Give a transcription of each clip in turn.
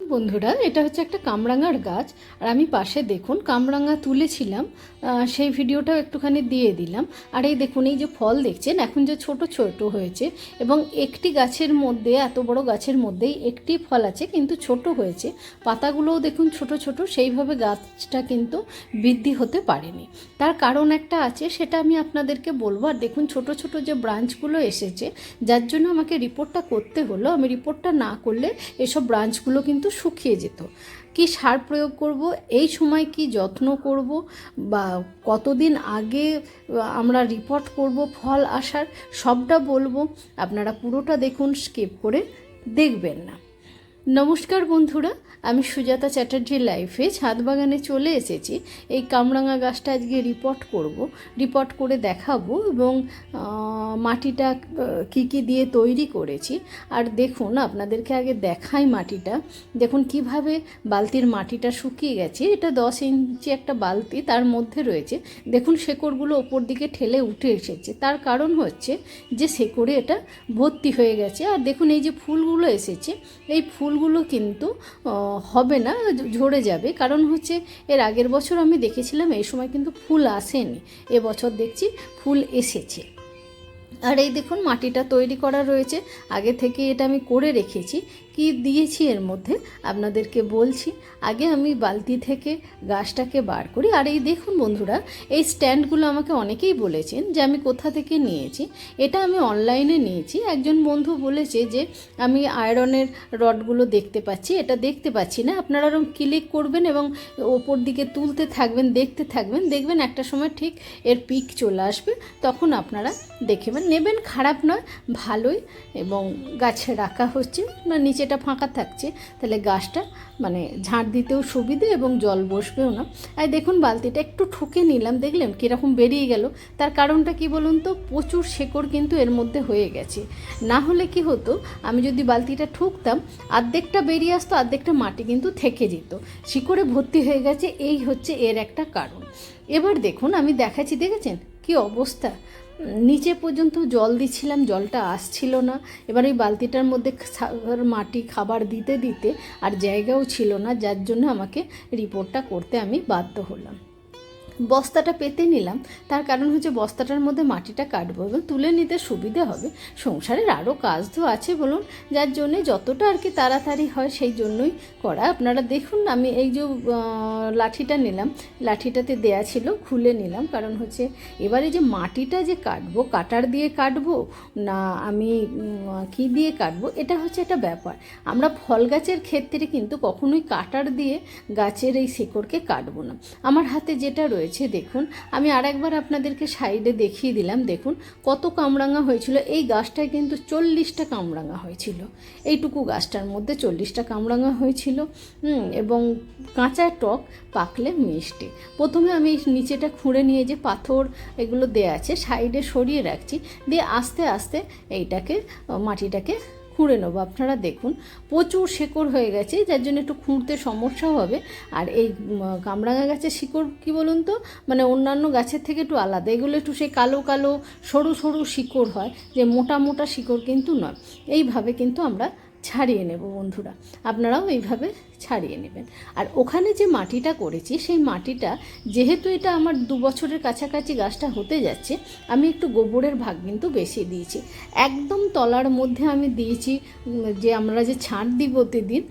বন্ধুরা, এটা হচ্ছে একটা কামরাঙার গাছ। আর আমি পাশে দেখুন, কামরাঙা তুলেছিলাম সেই ভিডিওটাও একটুখানি দিয়ে দিলাম। আর এই দেখুন, এই যে ফল দেখছেন, এখন যে ছোট ছোট হয়েছে, এবং একটি গাছের মধ্যে, এত বড় গাছের মধ্যেই একটি ফল আছে, কিন্তু ছোট হয়েছে। পাতাগুলোও দেখুন ছোট ছোট, সেইভাবে গাছটা কিন্তু বৃদ্ধি হতে পারেনি। তার কারণ একটা আছে, সেটা আমি আপনাদেরকে বলব। আর দেখুন, ছোট ছোট যে ব্রাঞ্চগুলো এসেছে, যার জন্য আমাকে রিপোর্টটা করতে হলো। আমি রিপোর্টটা না করলে এসব ব্রাঞ্চগুলো কিন্তু শুকিয়ে যেত। কি সার প্রয়োগ করব? এই সময় কি যত্ন করব? বা কতদিন আগে আমরা রিপোর্ট করব ফল আসার? সবটা বলব। আপনারা পুরোটা দেখুন স্কিপ করে দেখবেন না। নমস্কার বন্ধুরা, আমি সুজাতা চ্যাটার্জির লাইফে ছাদ বাগানে চলে এসেছি। এই কামরাঙা গাছটা আজকে রিপোর্ট করব। রিপোর্ট করে দেখাবো এবং মাটিটা কি কি দিয়ে তৈরি করেছি। আর দেখুন, আপনাদেরকে আগে দেখাই মাটিটা। দেখুন, কীভাবে বালতির মাটিটা শুকিয়ে গেছে। এটা দশ ইঞ্চি একটা বালতি, তার মধ্যে রয়েছে। দেখুন, শেকড়গুলো ওপর দিকে ঠেলে উঠে এসেছে। তার কারণ হচ্ছে যে শেকড়ে এটা ভর্তি হয়ে গেছে। আর দেখুন, এই যে ফুলগুলো এসেছে, এই ফুলগুলো কিন্তু হবে না ঝরে যাবে। কারণ হচ্ছে, এর আগের বছর আমি দেখেছিলাম, এই সময় কিন্তু ফুল আসেনি। এবছর দেখছি ফুল এসেছে। আর এই দেখুন, মাটিটা তৈরি করা রয়েছে। আগে থেকে এটা আমি করে রেখেছি। কি দিয়েছি এর মধ্যে আপনাদেরকে বলছি। আগে আমি বালতি থেকে গাছটাকে বার করি। আর এই দেখুন বন্ধুরা, এই স্ট্যান্ডগুলো আমাকে অনেকেই বলেছেন যে আমি কোথা থেকে নিয়েছি। এটা আমি অনলাইনে নিয়েছি। একজন বন্ধু বলেছে যে, আমি আয়রনের রডগুলো দেখতে পাচ্ছি। এটা দেখতে পাচ্ছি না। আপনারা ওরকম ক্লিক করবেন এবং ওপর দিকে তুলতে থাকবেন, দেখতে থাকবেন। দেখবেন একটা সময় ঠিক এর পিক চলে আসবে। তখন আপনারা দেখবেন নেবেন। খারাপ নয়, ভালোই। এবং গাছে রাখা হচ্ছে। না নিচেটা ফাঁকা থাকছে, তাহলে গাছটা মানে ঝাঁট দিতেও সুবিধে এবং জল বসবেও না। আর দেখুন, বালতিটা একটু ঠুকে নিলাম, দেখলেন কীরকম বেরিয়ে গেল। তার কারণটা কি বলুন তো, প্রচুর শেকড় কিন্তু এর মধ্যে হয়ে গেছে। না হলে কি হতো, আমি যদি বালতিটা ঠুকতাম অর্ধেকটা বেরিয়ে আসতো অর্ধেকটা মাটি কিন্তু থেকে যেত। শিকড়ে ভর্তি হয়ে গেছে, এই হচ্ছে এর একটা কারণ। এবার দেখুন, আমি দেখাচ্ছি, দেখেছেন? কি অবস্থা? নিচে পর্যন্ত জল দিচ্ছিলাম, জলটা আসছিল না। এবার ওই বালতিটার মধ্যে মাটি, খাবার দিতে দিতে আর জায়গাও ছিল না, যার জন্য আমাকে রিপোর্টটা করতে আমি বাধ্য হলাম। বস্তাটা পেতে নিলাম। তার কারণ হচ্ছে বস্তাটার মধ্যে মাটিটা কাটবো এবং তুলে নিতে সুবিধে হবে। সংসারের আরও কাজ তো আছে বলুন। যার জন্যে যতটা আর কি তাড়াতাড়ি হয় সেই জন্যই করা। আপনারা দেখুন, আমি এই যে লাঠিটা নিলাম। লাঠিটাতে দেয়া ছিল, খুলে নিলাম। কারণ হচ্ছে এবারে যে মাটিটা যে কাটবো, কাটার দিয়ে কাটবো, না আমি কি দিয়ে কাটবো, এটা হচ্ছে একটা ব্যাপার। আমরা ফল গাছের ক্ষেত্রে কিন্তু কখনোই কাটার দিয়ে গাছের এই শেকড়কে কাটবো না। আমার হাতে যেটা রয়েছে দেখুন। আমি আরেকবার আপনাদেরকে সাইডে দেখিয়ে দিলাম, দেখুন। কত কামরাঙা হয়েছিল। এই গাছটায় কিন্তু চল্লিশটা কামরাঙা হয়েছিল। এইটুকু গাছটার মধ্যে চল্লিশটা কামরাঙা হয়েছিল এবং কাঁচা টক পাকলে মিষ্টি। প্রথমে আমি নিচেটা খুঁড়ে নিয়ে যে পাথর এগুলো দেয়া আছে, সাইডে সরিয়ে রাখছি। দিয়ে আস্তে আস্তে এইটাকে, মাটিটাকে খুঁড়ে নেব। আপনারা দেখুন, প্রচুর শেকড় হয়ে গেছে, যার জন্য একটু খুঁড়তে সমস্যা হবে। আর এই কামরাঙা গাছের শিকড় কি বলুন তো? মানে অন্যান্য গাছের থেকে একটু আলাদা। এগুলো একটু সেই কালো কালো, সরু সরু শিকড় হয়, যে মোটা মোটা শিকড় কিন্তু নয়। এইভাবে কিন্তু আমরা ছাড়িয়ে নেব বন্ধুরা। আপনারাও এইভাবে ছাড়িয়ে নেবেন। আর ওখানে যে মাটিটা করেছি, সেই মাটিটা যেহেতু এটা আমার দু বছরের কাছাকাছি গাছটা হতে যাচ্ছে, আমি একটু গোবরের ভাগ কিন্তু বেশি দিয়েছি। একদম তলার মধ্যে আমি দিয়েছি যে আমরা যে ছাঁট দিই প্রতিদিন,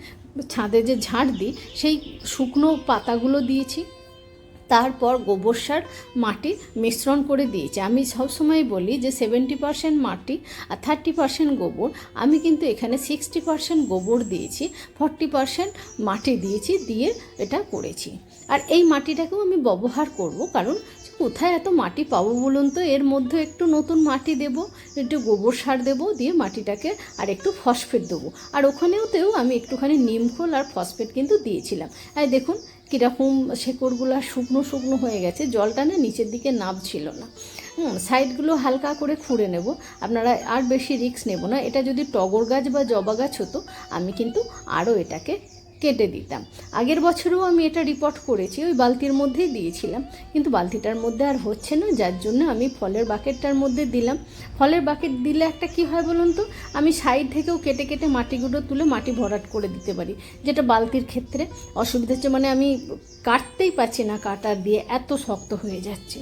ছাদে যে ঝাঁট দিই, সেই শুকনো পাতাগুলো দিয়েছি। তারপর গোবর সার মাটি মিশ্রণ করে দিয়েছি। আমি সবসময় বলি যে সেভেন্টি পার্সেন্ট মাটি আর থার্টি পার্সেন্ট গোবর। আমি কিন্তু এখানে সিক্সটি পার্সেন্ট গোবর দিয়েছি ফর্টি পার্সেন্ট মাটি দিয়েছি, দিয়ে এটা করেছি। আর এই মাটিটাকেও আমি ব্যবহার করব কারণ কোথায় এত মাটি পাবো বলুন তো? এর মধ্যে একটু নতুন মাটি দেব, একটু গোবর সার দেবো, দিয়ে মাটিটাকে আর একটু ফসফেট দেবো। আর ওখানেওতেও আমি একটুখানি নিমখোল আর ফসফেট কিন্তু দিয়েছিলাম। আর দেখুন কীরকম শেকড়গুলো শুকনো শুকনো হয়ে গেছে, জলটা না নিচের দিকে নামছিল না। সাইডগুলো হালকা করে খুঁড়ে নেব। আপনারা আর বেশি রিস্ক নেব না। এটা যদি টগর গাছ বা জবা গাছ হতো, আমি কিন্তু আরও এটাকে কেটে দিতাম। আগের বছরেও আমি এটা রিপোর্ট করেছি, ওই বালতির মধ্যেই দিয়েছিলাম। কিন্তু বালতিটার মধ্যে আর হচ্ছে না, যার জন্য আমি ফলের বাকেটটার মধ্যে দিলাম। ফলের বাকেট দিলে একটা কি হয় বলুন তো? আমি সাইড থেকেও কেটে কেটে মাটিগুলো তুলে মাটি ভরাট করে দিতে পারি, যেটা বালতির ক্ষেত্রে। অসুবিধা হচ্ছে মানে আমি কাটতেই পারছি না কাটার দিয়ে এত শক্ত হয়ে যাচ্ছে।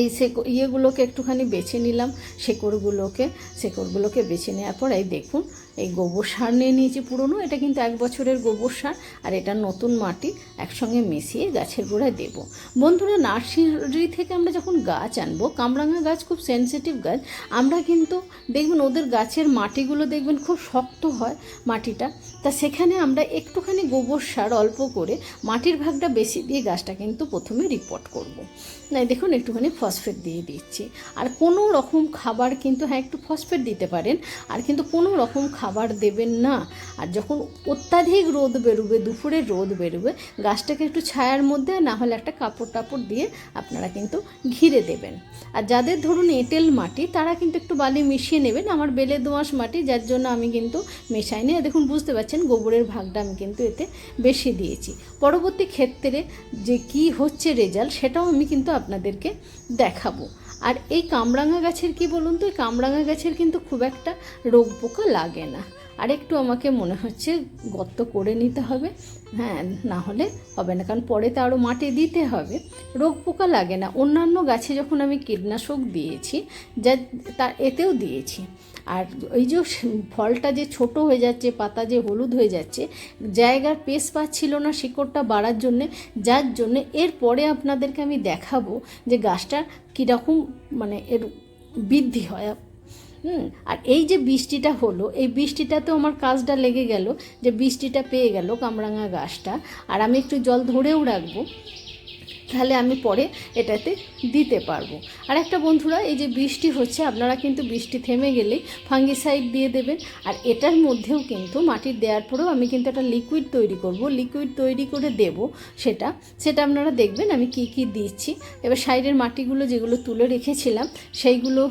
এই শেকড় ইয়েগুলোকে একটুখানি বেছে নিলাম, শেকড়গুলোকে শেকড়গুলোকে বেছে নেওয়ার পর এই দেখুন এই গোবর সার নিয়ে নিয়েছি পুরনো, এটা কিন্তু এক বছরের গোবর সার, আর এটা নতুন মাটি একসঙ্গে মিশিয়ে গাছের গোড়ায় দেবো বন্ধুরা, নার্সারি থেকে আমরা যখন গাছ আনব, কামরাঙা গাছ খুব সেনসিটিভ গাছ, আমরা কিন্তু দেখবেন ওদের গাছের মাটিগুলো দেখবেন খুব শক্ত হয় মাটিটা, তা সেখানে আমরা একটুখানি গোবর সার অল্প করে মাটির ভাগটা বেশি দিয়ে গাছটা কিন্তু প্রথমে রিপোর্ট করব। না দেখুন একটুখানি ফসফেট দিয়ে দিচ্ছি আর কোনো রকম খাবার কিন্তু হ্যাঁ একটু ফসফেট দিতে পারেন, আর কিন্তু কোনো রকম খাবার দেবেন না। আর যখন অত্যাধিক রোদ বেরোবে, দুপুরে রোদ বেরোবে, গাছটাকে একটু ছায়ার মধ্যে না হলে একটা কাপড় টাপড় দিয়ে আপনারা কিন্তু ঘিরে দেবেন। আর যাদের ধরুন এঁটেল মাটি, তারা কিন্তু একটু বালি মিশিয়ে নেবেন আমার বেলে দোঁয়াশ মাটি, যার জন্য আমি কিন্তু মেশাইনি দেখুন, বুঝতে পারছেন, গোবরের ভাগটা আমি কিন্তু এতে বেশি দিয়েছি। পরবর্তী ক্ষেত্রে যে কি হচ্ছে রেজাল্ট সেটাও আমি কিন্তু আপনাদেরকে দেখাবো। আর এই কামরাঙা গাছের কি বলুন তো? এই কামরাঙা গাছের কিন্তু খুব একটা রোগ পোকা লাগে না। আর একটু আমাকে মনে হচ্ছে গর্ত করে নিতে হবে। হ্যাঁ না হলে হবে না, কারণ পরে তো আরও মাটি দিতে হবে। রোগ পোকা লাগে না। অন্যান্য গাছে যখন আমি কীটনাশক দিয়েছি, যা তার এতেও দিয়েছি। আর ওই যে ফলটা যে ছোট হয়ে যাচ্ছে, পাতা যে হলুদ হয়ে যাচ্ছে, জায়গার পেস পাচ্ছিল না শিকড়টা বাড়ার জন্যে, যার জন্যে এরপরে আপনাদেরকে আমি দেখাবো যে গাছটা কীরকম মানে এর বৃদ্ধি হয়। হুম, আর এই যে বৃষ্টিটা হলো, এই বৃষ্টিটাতেও আমার কাজটা লেগে গেল যে বৃষ্টিটা পেয়ে গেল কামরাঙা গাছটা। আর আমি একটু জল ধরেও রাখব, তাহলে আমি পরে এটাতে দিতে পারব। আর একটা বন্ধুরা, এই যে বৃষ্টি হচ্ছে, আপনারা কিন্তু বৃষ্টি থেমে গেলেই ফাঙ্গিসাইড দিয়ে দেবেন। আর এটার মধ্যেও কিন্তু মাটির দেওয়ার পরেও আমি কিন্তু একটা লিকুইড তৈরি করব। লিকুইড তৈরি করে দেব সেটা সেটা আপনারা দেখবেন আমি কি কি দিচ্ছি। এবার সাইডের মাটিগুলো যেগুলো তুলে রেখেছিলাম, সেইগুলো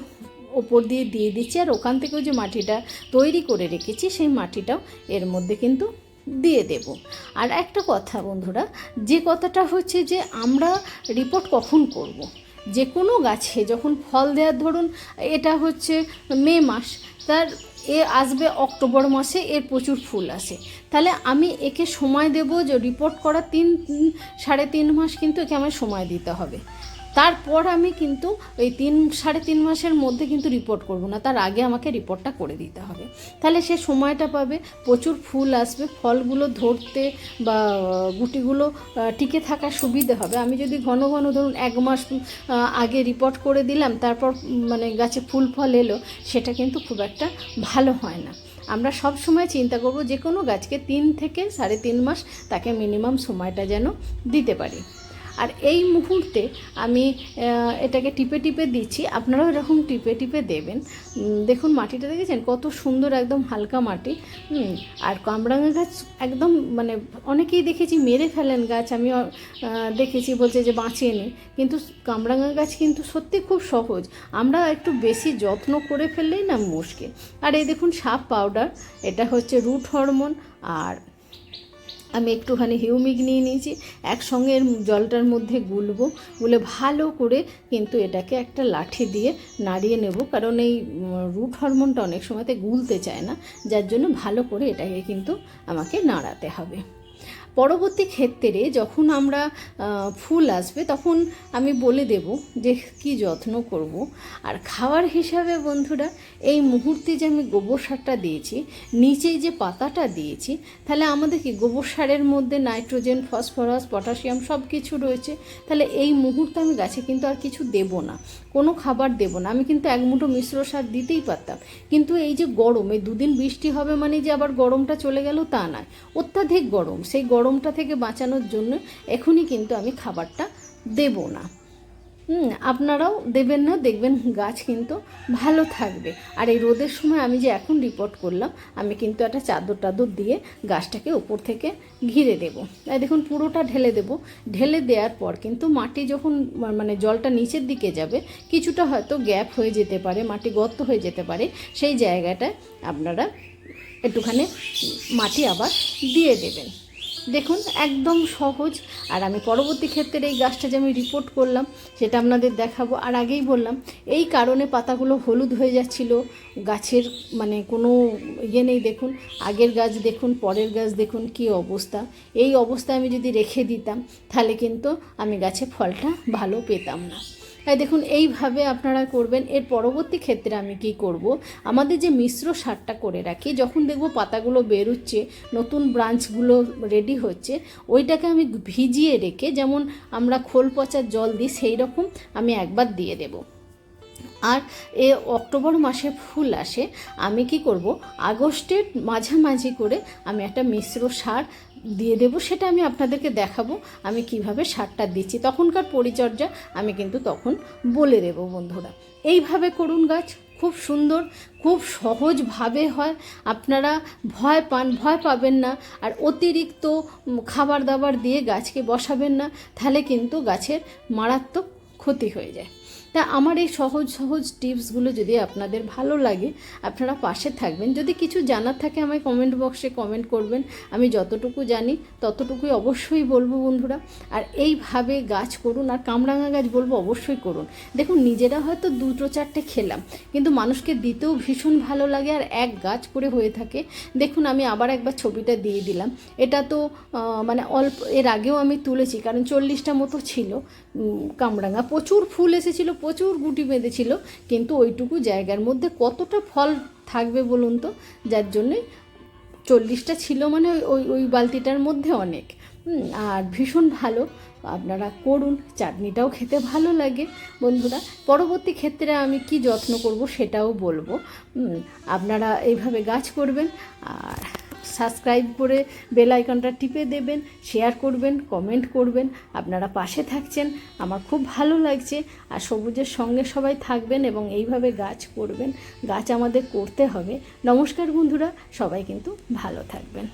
ওপর দিয়ে দিয়ে দিচ্ছি আর ওখান থেকেও যে মাটিটা তৈরি করে রেখেছি, সেই মাটিটাও এর মধ্যে কিন্তু দিয়ে দেব। আর একটা কথা বন্ধুরা, যে কথাটা হচ্ছে যে আমরা রিপোর্ট কখন করব। যে কোনো গাছে যখন ফল দেওয়ার ধরুন, এটা হচ্ছে মে মাস, তার এ আসবে অক্টোবর মাসে, এর প্রচুর ফুল আসে। তাহলে আমি একে সময় দেব যে রিপোর্ট করা তিন, সাড়ে তিন মাস কিন্তু একে আমার সময় দিতে হবে। তারপর আমি কিন্তু ওই তিন, সাড়ে তিন মাসের মধ্যে কিন্তু রিপোর্ট করব না, তার আগে আমাকে রিপোর্টটা করে দিতে হবে। তাহলে সে সময়টা পাবে, প্রচুর ফুল আসবে, ফলগুলো ধরতে বা গুটিগুলো টিকে থাকার সুবিধে হবে। আমি যদি ঘন ঘন ধরুন এক মাস আগে রিপোর্ট করে দিলাম, তারপর মানে গাছে ফুল ফল এলো, সেটা কিন্তু খুব একটা ভালো হয় না। আমরা সব সময় চিন্তা করব যে কোনো গাছকে তিন থেকে সাড়ে তিন মাস তাকে মিনিমাম সময়টা যেন দিতে পারি। আর এই মুহূর্তে আমি এটাকে টিপে টিপে দিচ্ছি। আপনারাও এরকম টিপে টিপে দেবেন। দেখুন মাটিটা দেখেছেন? কত সুন্দর একদম হালকা মাটি। আর কামরাঙা গাছ একদম মানে অনেকেই দেখেছি মেরে ফেলেন গাছ। আমি দেখেছি বলছে যে বাঁচিয়ে নিই কিন্তু কামরাঙা গাছ কিন্তু সত্যি খুব সহজ। আমরা একটু বেশি যত্ন করে ফেললেই না মুশকিল। আর এই দেখুন সাপ পাউডার, এটা হচ্ছে রুট হরমোন। আর আমি একটুখানি হিউমিক নিয়ে নিয়েছি, একসঙ্গে এর জলটার মধ্যে গুলবো, গুলে ভালো করে কিন্তু এটাকে একটা লাঠি দিয়ে নাড়িয়ে নেব। কারণ এই রুট হরমোনটা অনেক সময়তে গুলতে চায় না, যার জন্য ভালো করে এটাকে কিন্তু আমাকে নাড়াতে হবে। পরবর্তী ক্ষেত্রে যখন আমরা ফুল আসবে তখন আমি বলে দেব যে কি যত্ন করব। আর খাওয়ার হিসাবে বন্ধুরা, এই মুহূর্তে যে আমি গোবর সারটা দিয়েছি, নিচে যে পাতাটা দিয়েছি, তাহলে আমাদের কি গোবর সারের মধ্যে নাইট্রোজেন, ফসফরাস, পটাশিয়াম সব কিছু রয়েছে, তাহলে এই মুহূর্তে আমি গাছে কিন্তু আর কিছু দেব না। কোনো খাবার দেব না। আমি কিন্তু এক মুঠো মিশ্র সার দিতেই পারতাম। কিন্তু এই যে গরম, এই দুদিন বৃষ্টি হবে মানে যে আবার গরমটা চলে গেল তা নয়। অত্যাধিক গরম, সেই গরমটা থেকে বাঁচানোর জন্য এখনই কিন্তু আমি খাবারটা দেব না। হুম, আপনারাও দেবেন না, দেখবেন গাছ কিন্তু ভালো থাকবে। আর এই রোদের সময় আমি যে এখন রিপোর্ট করলাম, আমি কিন্তু একটা চাদর টাদর দিয়ে গাছটাকে উপর থেকে ঘিরে দেবো। এই দেখুন, পুরোটা ঢেলে দেব। ঢেলে দেওয়ার পর কিন্তু মাটি যখন মানে জলটা নিচের দিকে যাবে, কিছুটা হয়তো গ্যাপ হয়ে যেতে পারে, মাটি গর্ত হয়ে যেতে পারে, সেই জায়গাটায় আপনারা একটুখানি মাটি আবার দিয়ে দেবেন। দেখুন, একদম সহজ। আর আমি পরবর্তী ক্ষেত্রে এই গাছটা যে আমি রিপোর্ট করলাম, সেটা আপনাদের দেখাবো। আর আগেই বললাম, এই কারণে পাতাগুলো হলুদ হয়ে যাচ্ছিল। গাছের মানে কোনো ইয়ে নেই, দেখুন। আগের গাছ দেখুন, পরের গাছ দেখুন, কি অবস্থা। এই অবস্থায় আমি যদি রেখে দিতাম, তাহলে কিন্তু আমি গাছে ফলটা ভালো পেতাম না। তাই দেখুন, এইভাবে আপনারা করবেন। এর পরবর্তী ক্ষেত্রে আমি কি করব? আমাদের যে মিশ্র সারটা করে রাখি, যখন দেখব পাতাগুলো বেরোচ্ছে, নতুন ব্রাঞ্চগুলো রেডি হচ্ছে, ওইটাকে আমি ভিজিয়ে রেখে যেমন আমরা খোল পচার জল দিই সেই রকম আমি একবার দিয়ে দেবো। আর এ অক্টোবর মাসে ফুল আসে, আমি কি করব? আগস্টের মাঝামাঝি করে আমি একটা মিশ্র সার দিয়ে দেবো, সেটা আমি আপনাদেরকে দেখাবো, আমি কীভাবে সারটা দিচ্ছি। তখনকার পরিচর্যা আমি কিন্তু তখন বলে দেবো বন্ধুরা। এইভাবে করুন গাছ, খুব সুন্দর, খুব সহজভাবে হয়। আপনারা ভয় পান, ভয় পাবেন না। আর অতিরিক্ত খাবার দাবার দিয়ে গাছকে বসাবেন না, তাহলে কিন্তু গাছের মারাত্মক ক্ষতি হয়ে যায়। তা আমার এই সহজ সহজ টিপসগুলো যদি আপনাদের ভালো লাগে, আপনারা পাশে থাকবেন। যদি কিছু জানার থাকে আমায় কমেন্ট বক্সে কমেন্ট করবেন। আমি যতটুকু জানি, ততটুকুই অবশ্যই বলব বন্ধুরা। আর এইভাবে গাছ করুন আর কামরাঙা গাছ বলব অবশ্যই করুন। দেখুন, নিজেরা হয়তো দুটো চারটে খেলাম, কিন্তু মানুষকে দিতেও ভীষণ ভালো লাগে আর এক গাছ করে হয়ে থাকে। দেখুন, আমি আবার একবার ছবিটা দিয়ে দিলাম। এটা তো মানে অল্প, এর আগেও আমি তুলেছি, কারণ চল্লিশটা মতো ছিল কামরাঙা। প্রচুর ফুল এসেছিল প্রচুর গুটি বেঁধেছিল, কিন্তু ওইটুকু জায়গার মধ্যে কতটা ফল থাকবে বলুন তো? যার জন্যে চল্লিশটা ছিল মানে ওই- ওই বালতিটার মধ্যে অনেক। আর ভীষণ ভালো। আপনারা করুন, চাটনিটাও খেতে ভালো লাগে। বন্ধুরা, পরবর্তী ক্ষেত্রে আমি কি যত্ন করব সেটাও বলব। আপনারা এইভাবে গাছ করবেন, আর সাবস্ক্রাইব করে বেল আইকনটা টিপে দেবেন, শেয়ার করবেন, কমেন্ট করবেন। আপনারা পাশে থাকছেন, আমার খুব ভালো লাগছে। আর সবুজের সঙ্গে সবাই থাকবেন এবং এইভাবে গাছ করবেন, গাছ আমাদের করতে হবে। নমস্কার বন্ধুরা, সবাই কিন্তু ভালো থাকবেন।